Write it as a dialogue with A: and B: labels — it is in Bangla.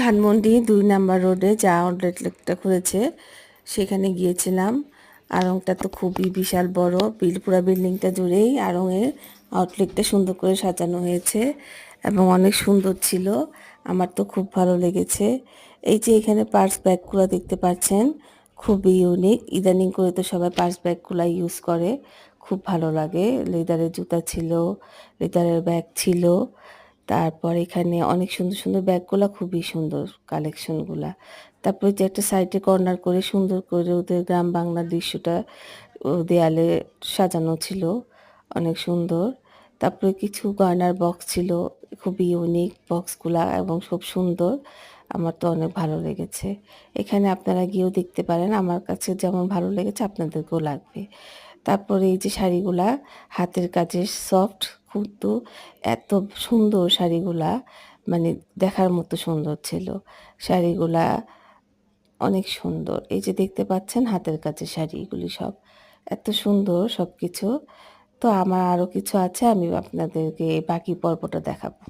A: ধানমন্ডি দুই নাম্বার রোডে যা আউটলেটটা খুলেছে সেখানে গিয়েছিলাম। আড়ংটা তো খুবই বিশাল বড়, বিল, পুরা বিল্ডিংটা জুড়েই আড়ংয়ের আউটলেটটা সুন্দর করে সাজানো হয়েছে এবং অনেক সুন্দর ছিল। আমার তো খুব ভালো লেগেছে। এই যে এখানে পার্স ব্যাগগুলো দেখতে পাচ্ছেন, খুবই ইউনিক। ইদানিং করে তো সবাই পার্স ব্যাগগুলো ইউজ করে। খুব ভালো লাগে। লেদারের জুতা ছিল, লেদারের ব্যাগ ছিল। তারপর এখানে অনেক সুন্দর সুন্দর ব্যাগগুলো খুবই সুন্দর কালেকশনগুলা তারপরে যে একটা সাইডে কর্নার করে সুন্দর করে ওদের গ্রাম বাংলার দৃশ্যটা দেয়ালে সাজানো ছিল, অনেক সুন্দর। তারপরে কিছু গয়নার বক্স ছিল, খুবই ইউনিক বক্সগুলা এবং খুব সুন্দর। আমার তো অনেক ভালো লেগেছে। এখানে আপনারা গিয়েও দেখতে পারেন, আমার কাছে যেমন ভালো লেগেছে আপনাদেরকেও লাগবে। তারপরে এই যে শাড়িগুলা, হাতের কাজের সফট কিন্তু এত সুন্দর শাড়িগুলা মানে দেখার মতো সুন্দর ছিল। শাড়িগুলা অনেক সুন্দর। এই যে দেখতে পাচ্ছেন হাতের কাছে শাড়িগুলি সব। এত সুন্দর সব কিছু তো আমার আরও কিছু আছে, আমি আপনাদেরকে বাকি পর্বটা দেখাবো।